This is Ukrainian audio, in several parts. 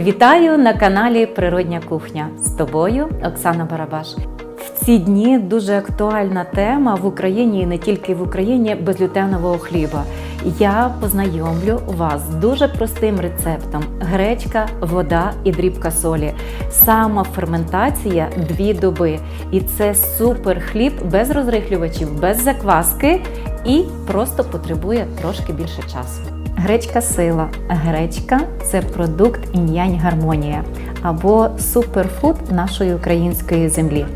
Вітаю на каналі Природня кухня з тобою, Оксана Барабаш. В ці дні дуже актуальна тема в Україні і не тільки в Україні безглютенового хліба. Я познайомлю вас з дуже простим рецептом: гречка, вода і дрібка солі. Сама ферментація дві доби. І це супер хліб без розрихлювачів, без закваски і просто потребує трошки більше часу. Гречка сила. Гречка це продукт інь-янь гармонія або суперфуд нашої української землі.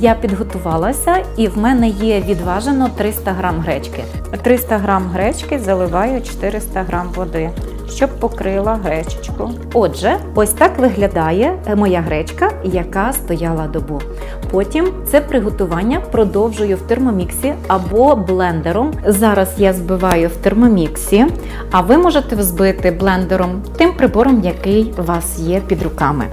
Я підготувалася і в мене є відважено 300 грам гречки. 300 грам гречки заливаю 400 грам води, щоб покрила гречечку. Отже, ось так виглядає моя гречка, яка стояла добу. Потім це приготування продовжую в термоміксі або блендером. Зараз я збиваю в термоміксі, а ви можете взбити блендером тим прибором, який у вас є під руками.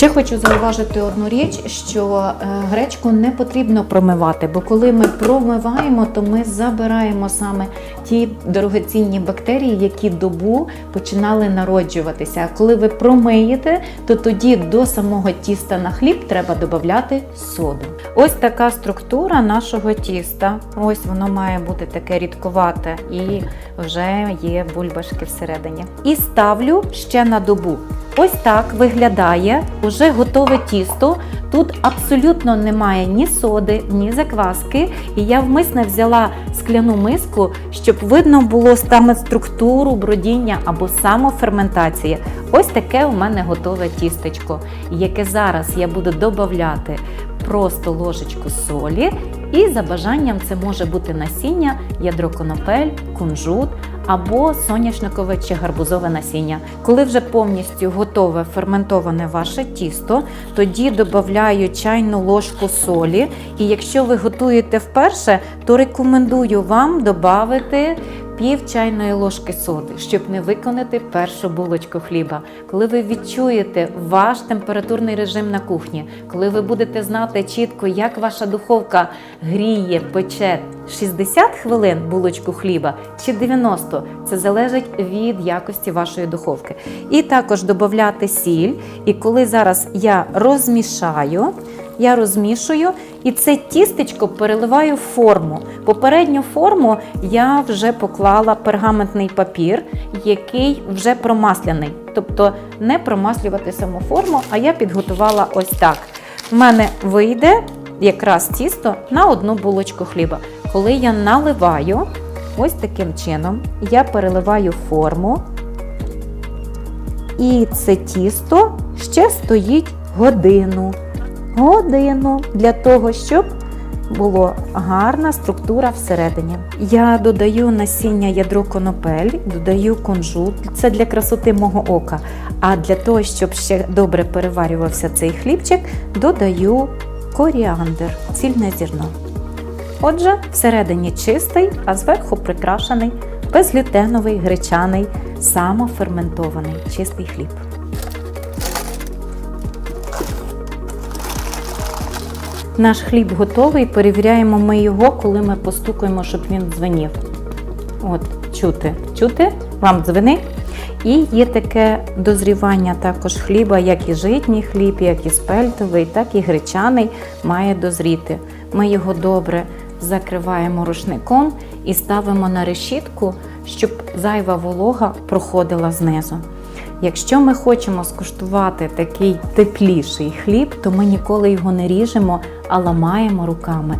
Ще хочу зауважити одну річ, що е, гречку не потрібно промивати, бо коли ми промиваємо, то ми забираємо саме ті дорогоцінні бактерії, які добу починали народжуватися. А коли ви промиєте, то тоді до самого тіста на хліб треба додати соду. Ось така структура нашого тіста. Ось воно має бути таке рідковате і вже є бульбашки всередині. І ставлю ще на добу. Ось так виглядає уже готове тісто. Тут абсолютно немає ні соди, ні закваски. І я вмисне взяла скляну миску, щоб видно було саме структуру бродіння або самоферментації. Ось таке у мене готове тістечко, яке зараз я буду додавати просто ложечку солі. І за бажанням це може бути насіння, ядро конопель, кунжут або соняшникове чи гарбузове насіння. Коли вже повністю готове ферментоване ваше тісто, тоді додаю чайну ложку солі. І якщо ви готуєте вперше, то рекомендую вам додати пів чайної ложки соди, щоб не виконати першу булочку хліба. Коли ви відчуєте ваш температурний режим на кухні, коли ви будете знати чітко, як ваша духовка гріє, пече 60 хвилин булочку хліба чи 90, це залежить від якості вашої духовки. І також додати сіль. І коли зараз я розмішаю, я розмішую і це тістечко переливаю в форму. Попередню форму я вже поклала пергаментний папір, який вже промасляний. Тобто не промаслювати саму форму, а я підготувала ось так. В мене вийде якраз тісто на одну булочку хліба. Коли я наливаю, ось таким чином, я переливаю форму, і це тісто ще стоїть годину годину для того, щоб була гарна структура всередині. Я додаю насіння ядро конопель, додаю кунжут. Це для красоти мого ока. А для того, щоб ще добре переварювався цей хлібчик, додаю коріандр, цільне зерно. Отже, всередині чистий, а зверху прикрашений безглютеновий, гречаний, самоферментований чистий хліб. Наш хліб готовий, перевіряємо ми його, коли ми постукаємо, щоб він дзвенів. От, чути. Чути? Вам дзвенить? І є таке дозрівання також хліба, як і житній хліб, як і спельтовий, так і гречаний має дозріти. Ми його добре закриваємо рушником і ставимо на решітку, щоб зайва волога проходила знизу. Якщо ми хочемо скуштувати такий тепліший хліб, то ми ніколи його не ріжемо, а ламаємо руками.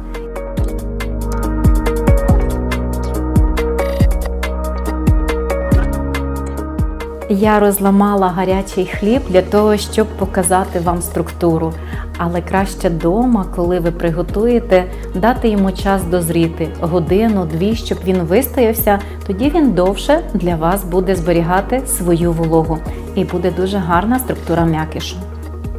Я розламала гарячий хліб для того, щоб показати вам структуру. Але краще вдома, коли ви приготуєте, дати йому час дозріти годину-дві, щоб він вистоявся. Тоді він довше для вас буде зберігати свою вологу і буде дуже гарна структура м'якішу.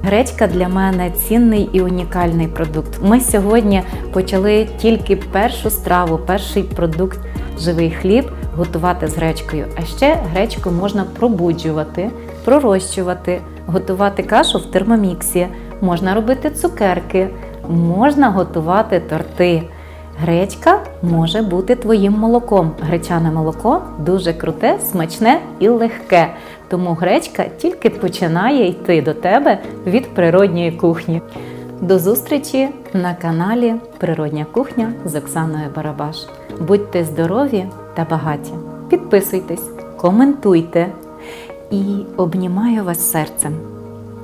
Гречка для мене цінний і унікальний продукт. Ми сьогодні почали тільки першу страву, перший продукт живий хліб готувати з гречкою. А ще гречку можна пробуджувати, пророщувати, готувати кашу в термоміксі, можна робити цукерки, можна готувати торти. Гречка може бути твоїм молоком. Гречане молоко дуже круте, смачне і легке. Тому гречка тільки починає йти до тебе від природньої кухні. До зустрічі на каналі Природня кухня з Оксаною Барабаш. Будьте здорові та багаті. Підписуйтесь, коментуйте і обнімаю вас серцем.